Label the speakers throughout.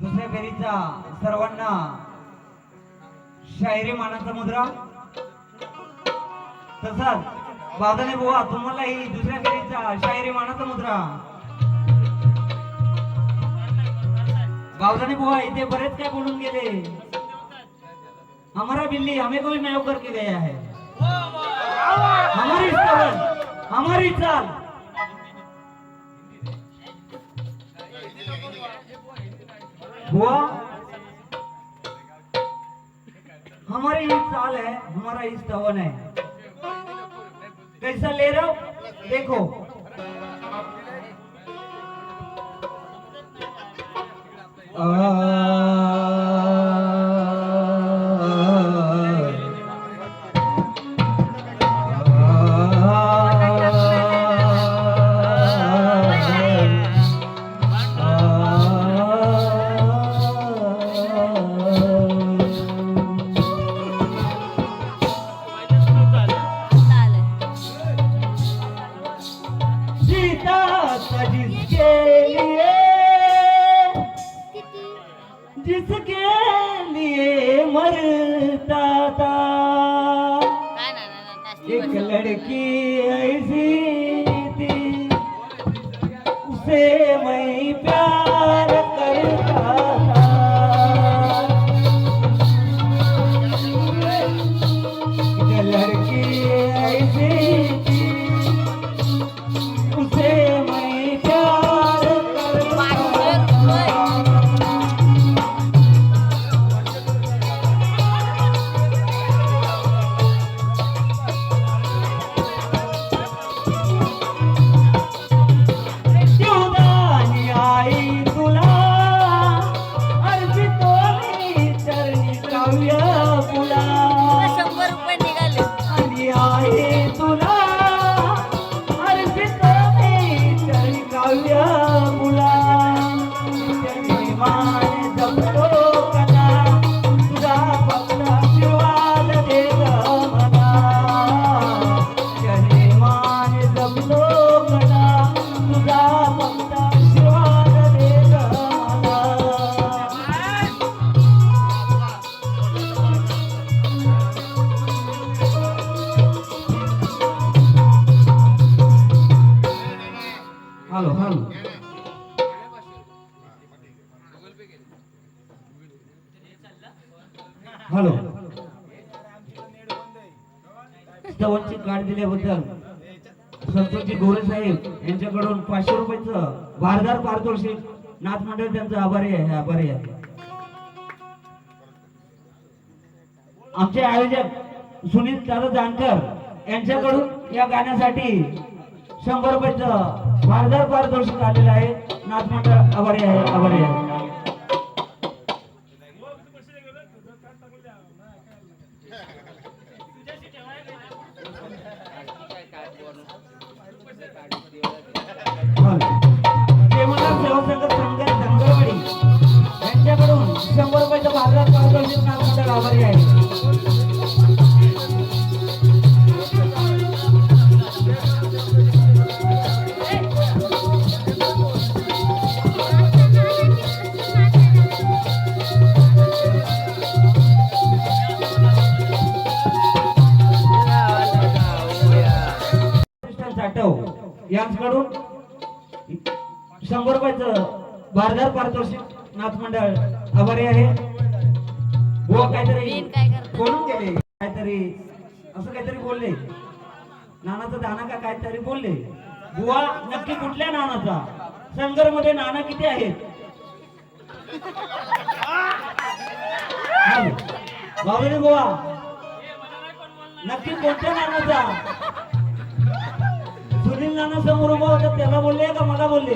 Speaker 1: दुसऱ्या फेरीचा सर्वांना शायरी मानाचा मुद्रा. तसाच बादने बुवा तुम्हालाही दुसऱ्या फेरीचा शायरी मानाचा मुद्रा. बावदाने बुवा इथे बरेच काय बोलून गेले. हमारा बिल्ली हमें कोई मैव करके गया है। हमारी हमारी चाल. बुआ हमारे ही साल है, हमारा ही सवन है। कैसा ले रहे हो? देखो। सीता उसे मैं प्यार स्तवांची कार्ड दिल्याबद्दल संतोषजी गोरे साहेब यांच्याकडून पाचशे रुपयाचं भारदार पारितोषिक नाथ मंडळ त्यांचा आभारी आहे आभारी आहे. आमचे आयोजक सुनील दादा जानकर यांच्याकडून या गाण्यासाठी शंभर रुपयाचं भारदार पारितोषिक आलेलं आहे. नाथ मंडळ आभारी आहे आभारी आहे. प्रेमला सेवासंघ संघ संघ धनगरवाडी. यांच्याकडून शंभर रुपयाचं भारतात पारितोषिक आभारी आहे. नानाचा दाना का काहीतरी बोलले. बुवा नक्की कुठल्या नानाचा? संगरमध्ये नाना किती आहेत? बाबरे बुवा नक्की कोणत्या नानाचा? सुनील नाना समोर उभा होता त्याला बोलले का मला बोलले?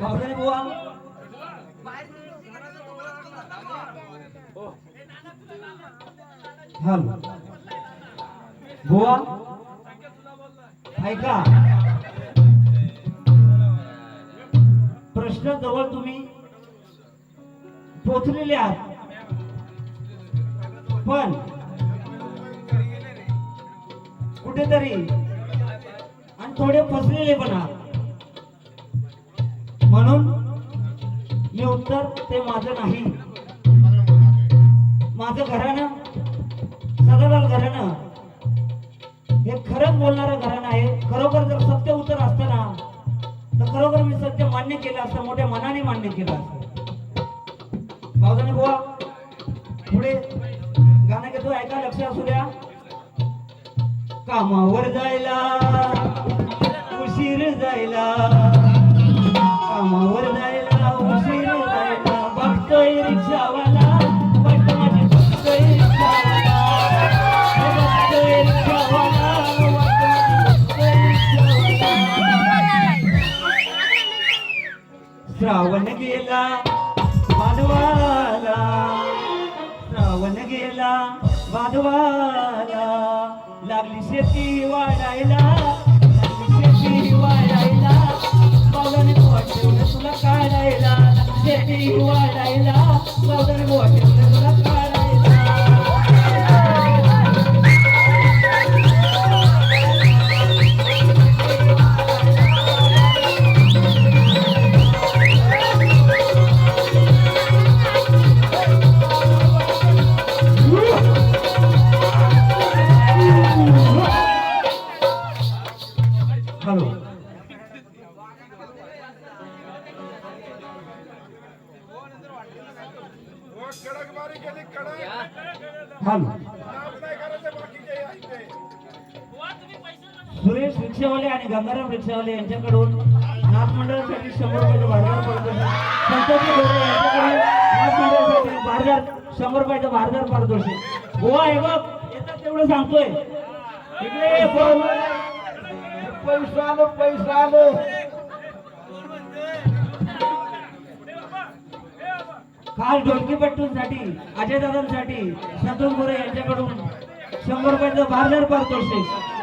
Speaker 1: बाबरे बुवा. हॅलो बुवा ऐका. प्रश्न जवळ तुम्ही पोचलेले आहात. पण कुठेतरी आणि थोडे फसलेले पण आहात. म्हणून मी उत्तर ते माझं नाही. माझं घराणं सदालाल घराणं. हे खरंच बोलणारं घराणं आहे. खरोखर जर सत्य उत्तर असतं ना तर खरोखर मी सत्य मान्य केलं असतं मोठ्या मनाने मान्य केलं असतं. भाऊजाने बुवा पुढे गाणं घेतो ऐका लक्ष असू द्या. कामावर जायला उशीर जायला. कामावर जायला. श्रावण गेला बांधवाला श्रावण गेला बांधवाला लागली शेती वाढायला लागली शेती वाढायला. पावलाने गोवा तुला काढायला शेती वाढायला. पावलाने गोवा तुला काढायला. गंगाराम रिक्षावाले यांच्याकडून नाथ मंडळासाठी शंभर रुपयाचं भारदार पारितोषिक संतोषी गोरे यांच्याकडून नाथ मंडळासाठी भारदार शंभर रुपयाचं भारदार पारितोषिक गोवा हे बघ येतात तेवढं सांगतोय. इकडे.
Speaker 2: पैसा आलं पैसा आलं.
Speaker 1: काल ढोलकीपट्टूंसाठी अजय दादांसाठी संतोष गोरे यांच्याकडून शंभर रुपयाचं भारदार पारितोषिक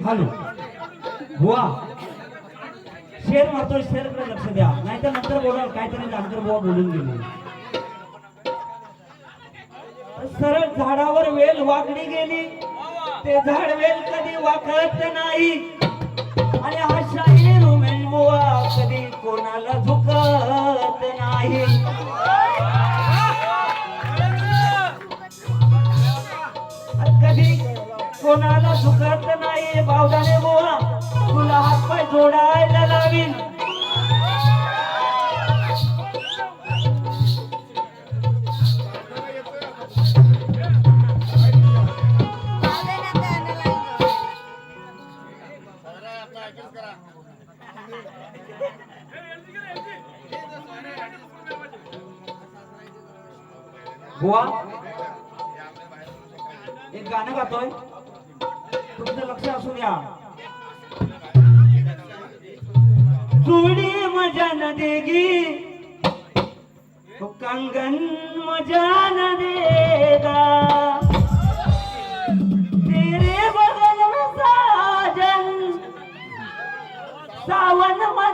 Speaker 1: हॅलो बुवा. शेर मारतोय शेरकडे लक्ष द्या. नाहीतर नंतर बोलाल काहीतरी जानकर बुवा बोलून गेले. सरळ झाडावर वेल वाकडी गेली. ते झाड वेल कधी वाकळत नाही. आणि हा शाहीर उमेश बुवा कधी कोणाला झुकत नाही. कोणाला सुखात नाही? भावदाने बोला. तुला हातपाय जोडायला लावीन. बुवा एक गाणं गातोय. तुमचं लक्ष असू द्या चुडी मजा न देगी. तो कंगन मजा न देगा. तेरे बगल में साजन सावन मजा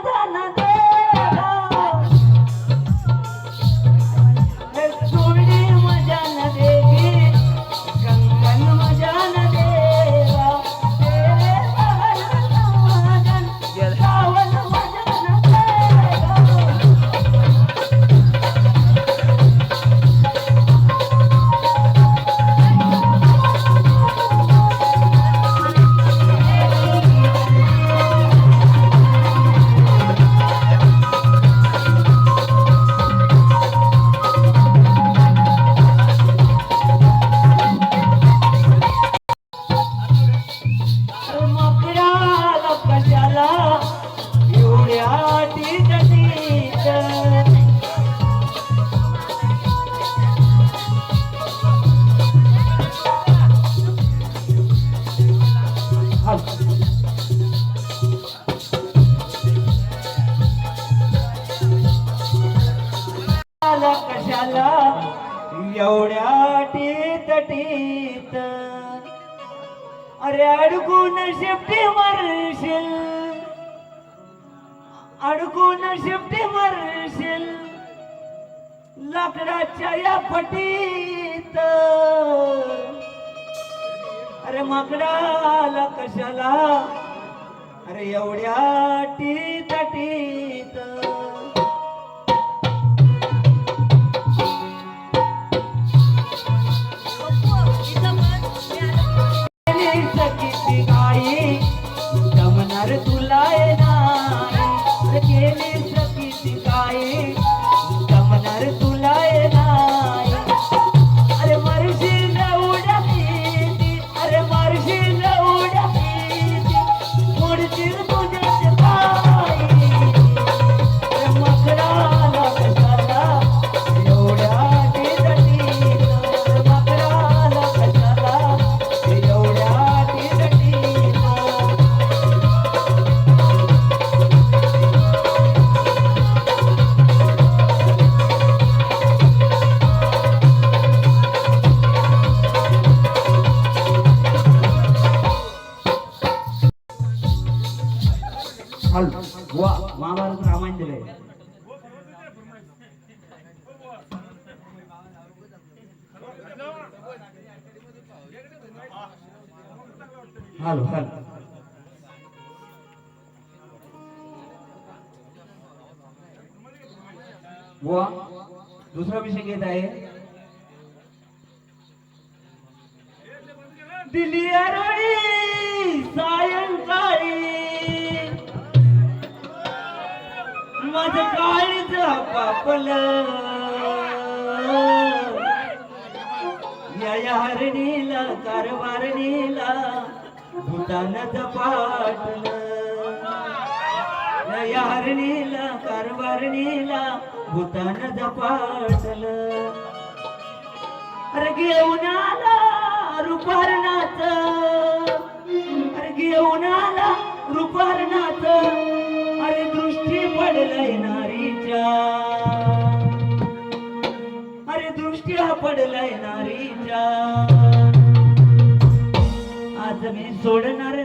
Speaker 1: हॅलो हॅलो. बुवा दुसरा विषय घेत आहे. दिली अरळी सायंकाळी माझ काळीच पापल या नीला कारभार नीला भूतानच पाटल या या कारभार कारभारणीला भूतानच पाटल अरे घेऊन आला रुपारणाच अरे घेऊन आला रुपारणाच अरे दृष्टी पडलय नारीच्या. अरे पडलाय नारीच्या. आज मी सोडणार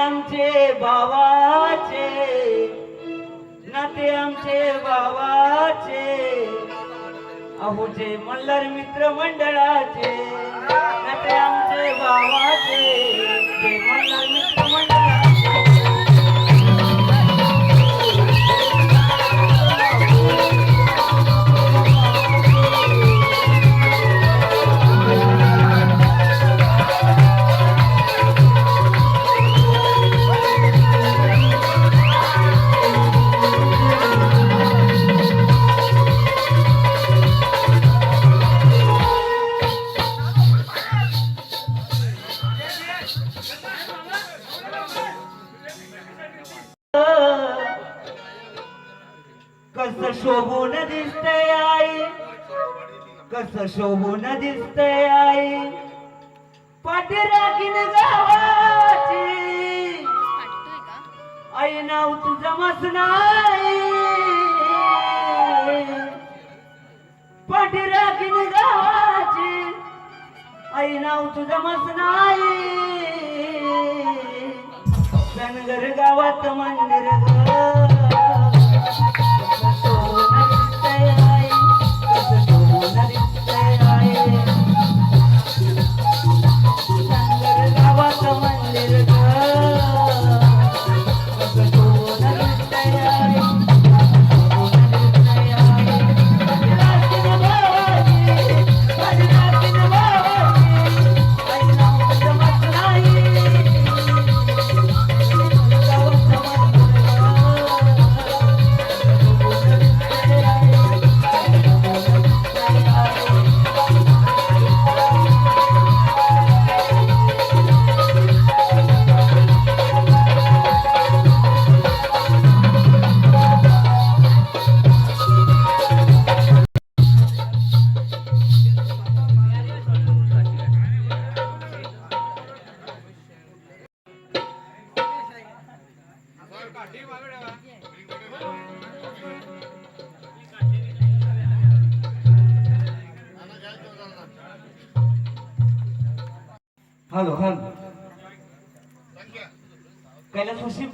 Speaker 1: आमचे भावाचे नाते आमचे भावाचे. अहो जे मल्हार मित्र मंडळाचे नाते आमचे भावाचे. जे मल्हार मित्र शोभून दिसते आई. पाठीराखीन गावाची. आई नाव तुझं मस नाही. पाठीराखीन गावाची. आई नाव तुझं मसनाई धनगर गावात मंदिर ग.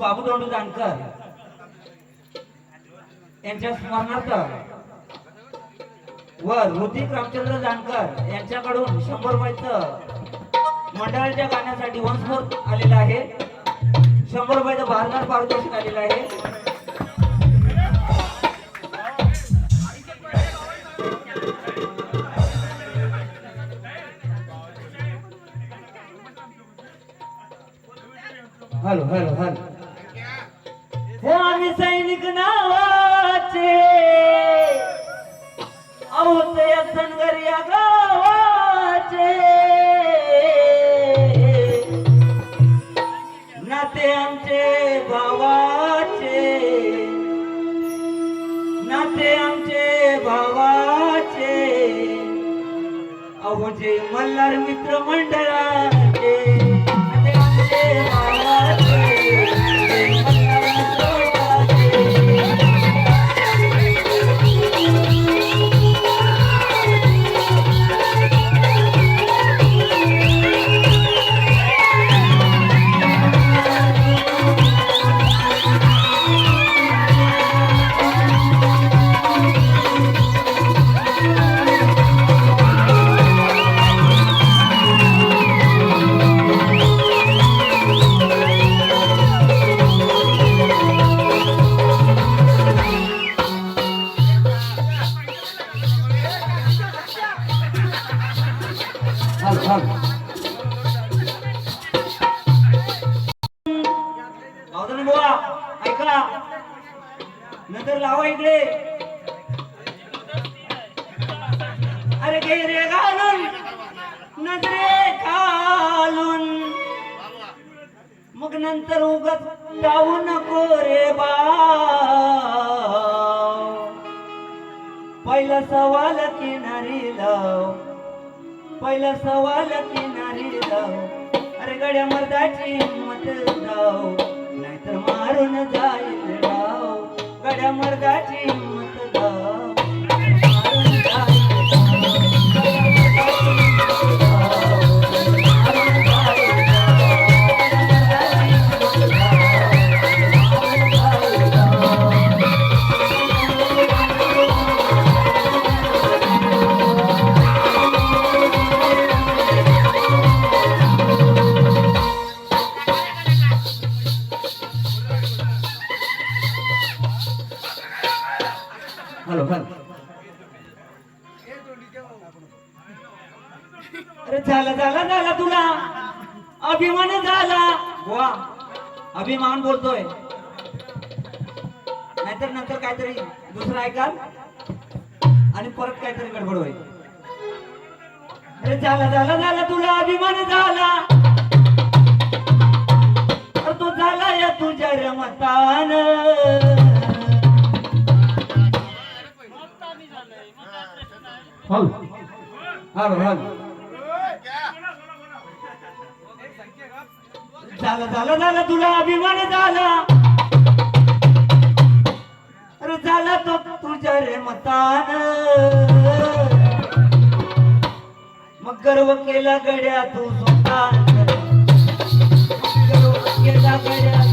Speaker 1: बाबू दोंडू जानकर यांच्या स्मरणार्थ व ऋतिक रामचंद्र जानकर यांच्याकडून शंभर रुपयाचं मंडळाच्या गाण्यासाठी वंशभर आलेलं आहे. शंभर रुपयाचं भारणार पारितोषिक आलेलं आहे. Hello hello hello. Malhar hello hello बुवा ऐका. नंतर लावा इकडे. अरे गे रे घालून नजरे घालून मग नंतर उगत जाऊ नको रे बा पहिला सवाल किनारी लाव पहिला सवाल किनारी जाऊ अरे गड्या मर्दाची हिंमत जाव नाहीतर मारून जाईल डाव. गड्या मर्दाची हिंमत जाव नाहीतर नंतर काहीतरी दुसरं ऐकाल आणि परत काहीतरी गडबड होईल. अरे झाला झाला झाला तुला अभिमान झाला. तो झाला या तुझ्या रमतान. हल. हल हल. झालं झालं झालं तुला अभिमान झाला. झाला तो तुझ्या रे मतान. मग गर्व केला गड्या तू स्वतः गर्व केला गड्या